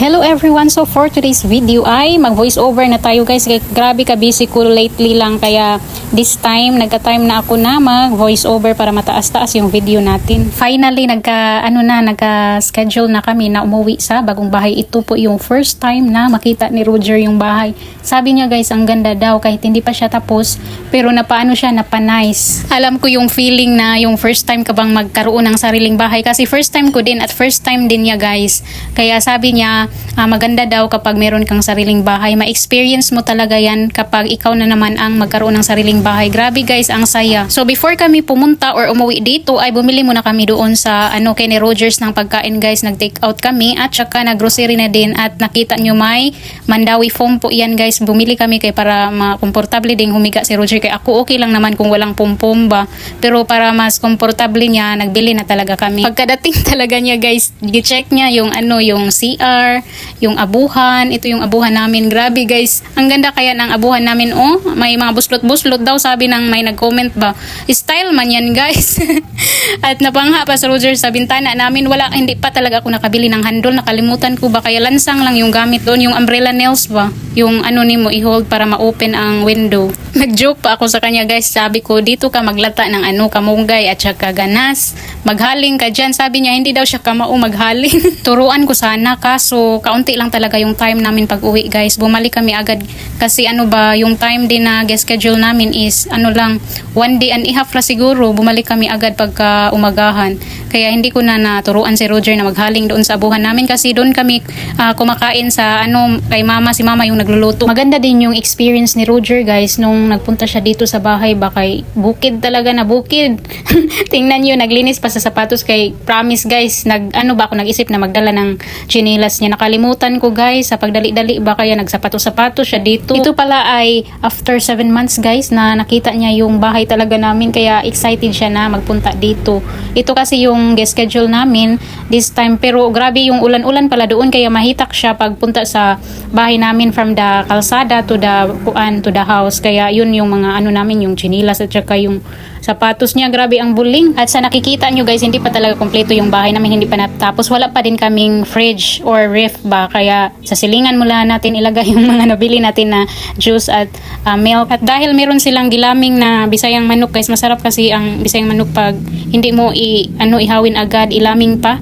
Hello everyone! So for today's video ay mag voice over na tayo guys. Grabe ka busy ko lately lang kaya this time nagka-time na ako na mag voice over para mataas-taas yung video natin. Finally nagka ano na nagka-schedule na kami na umuwi sa bagong bahay. Ito po yung first time na makita ni Roger yung bahay. Sabi niya guys ang ganda daw kahit hindi pa siya tapos pero napaano siya napanice. Alam ko yung feeling na yung first time ka bang magkaroon ng sariling bahay kasi first time ko din at first time din niya guys. Kaya sabi niya ah, maganda daw kapag meron kang sariling bahay. Ma-experience mo talaga yan kapag ikaw na naman ang magkaroon ng sariling bahay. Grabe guys, ang saya. So before kami pumunta or umuwi dito ay bumili muna kami doon sa ano Kenny Rogers ng pagkain guys. Nag-take out kami at saka nag-grocery na din at nakita nyo may Mandawi foam po yan guys. Bumili kami kay para makomportable ding humiga si Roger. Kay ako okay lang naman kung walang pum-pum ba. Pero para mas komportable niya, nagbili na talaga kami. Pagkadating talaga niya guys, i-check niya yung ano, yung CR, yung abuhan. Ito yung abuhan namin. Grabe guys. Ang ganda kaya ng abuhan namin. Oh, may mga buslot-buslot daw sabi ng may nag-comment ba. Style man yan guys. At napangha pa sa Roger sa bintana namin. Wala, hindi pa talaga ako nakabili ng handle. Nakalimutan ko ba. Kaya lansang lang yung gamit doon. Yung umbrella nails ba. Yung ano ni mo i-hold para ma-open ang window. Nag-joke pa ako sa kanya guys. Sabi ko, dito ka maglata ng ano, kamunggay at saka ganas. Maghaling ka dyan. Sabi niya, hindi daw siya kamao maghaling. Turuan ko sana kaso kaunti lang talaga yung time namin pag uwi guys. Bumalik kami agad kasi ano ba, yung time din na schedule namin is ano lang, one day and a half na siguro. Bumalik kami agad pagka umagahan. Kaya hindi ko na naturuan si Roger na maghaling doon sa abuhan namin kasi doon kami ah, kumakain sa ano, kay mama, si mama yung nagluluto. Maganda din yung experience ni Roger guys nung nagpunta siya dito sa bahay ba kay bukid talaga na bukid. Tingnan nyo, naglinis pa sa sapatos kay promise guys, nag ano ba ako nag-isip na magdala ng chinilas niya. Nakalimutan ko guys, sa pagdali-dali ba kaya nagsapatos-sapatos siya dito. Ito pala ay after 7 months guys na nakita niya yung bahay talaga namin kaya excited siya na magpunta dito. Ito kasi yung schedule namin this time pero grabe yung ulan-ulan pala doon kaya mahitak siya pagpunta sa bahay namin from the kalsada to the kuan to the house. Kaya yun yung mga ano namin yung chinilas at saka yung sapatos niya. Grabe ang buling. At sa nakikita nyo guys, hindi pa talaga kompleto yung bahay namin. Hindi pa natapos. Wala pa din kaming fridge or ref ba. Kaya sa silingan mula natin ilagay yung mga nabili natin na juice at uh, milk. At dahil meron silang gilaming na bisayang manok guys, masarap kasi ang bisayang manok pag hindi mo i, ano, ihawin agad, ilaming pa.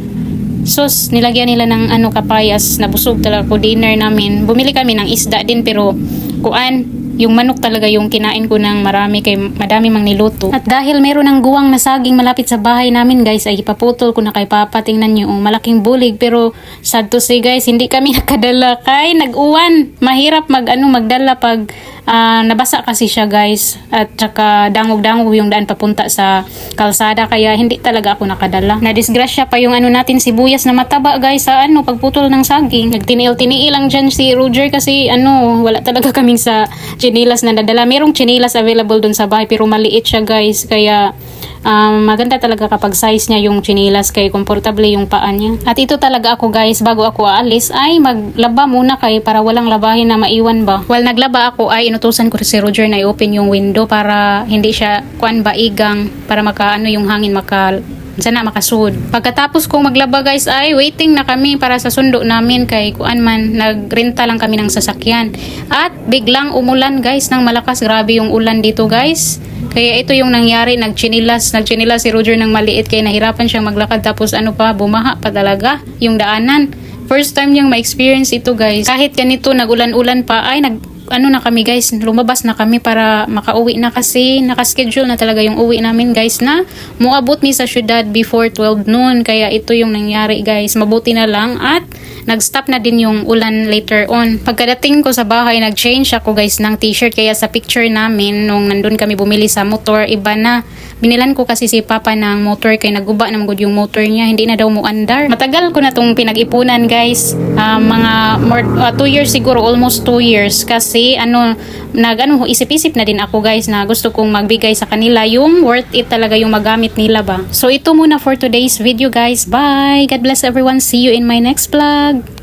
Sus, nilagyan nila ng ano kapayas na busog talaga ko dinner namin. Bumili kami ng isda din pero kuan yung manok talaga yung kinain ko ng marami kay madami mang niluto. At dahil meron ng guwang na saging malapit sa bahay namin guys ay ipaputol ko na kay Papa. Tingnan niyo, oh, malaking bulig pero sad to say guys, hindi kami nakadala kay nag-uwan. Mahirap mag ano magdala pag ah, nabasa kasi siya guys at saka dangog-dangog yung daan papunta sa kalsada kaya hindi talaga ako nakadala. Na-disgrasya pa yung ano natin sibuyas na mataba guys sa ano pagputol ng saging. Nagtiniil-tiniil lang dyan si Roger kasi ano wala talaga kaming sa chinilas na nadala. Merong chinilas available dun sa bahay pero maliit siya guys kaya um, maganda talaga kapag size niya yung chinilas kay komportable yung paa niya. At ito talaga ako guys bago ako aalis ay maglaba muna kay para walang labahin na maiwan ba. While naglaba ako ay inutusan ko si Roger na i-open yung window para hindi siya kuan ba igang para maka ano yung hangin maka sana makasud. Pagkatapos kong maglaba guys ay waiting na kami para sa sundo namin kay kuan man nagrenta lang kami ng sasakyan. At biglang umulan guys ng malakas grabe yung ulan dito guys. Kaya ito yung nangyari, nagchinilas, nagchinilas si Roger ng maliit kaya nahirapan siyang maglakad tapos ano pa, bumaha pa talaga yung daanan. First time niyang ma-experience ito guys. Kahit ganito nagulan-ulan pa ay nag ano na kami guys, lumabas na kami para makauwi na kasi nakaschedule na talaga yung uwi namin guys na muabot ni sa syudad before 12 noon. Kaya ito yung nangyari guys. Mabuti na lang at nag-stop na din yung ulan later on. Pagkadating ko sa bahay, nag-change ako guys ng t-shirt. Kaya sa picture namin, nung nandun kami bumili sa motor, iba na. Binilan ko kasi si Papa ng motor kay naguba naman good yung motor niya. Hindi na daw mo andar. Matagal ko na tong pinag-ipunan guys. Ah, mga more, 2 years siguro, almost 2 years. Kasi ano, nag ano, isip-isip na din ako guys na gusto kong magbigay sa kanila yung worth it talaga yung magamit nila ba. So ito muna for today's video guys. Bye! God bless everyone. See you in my next vlog.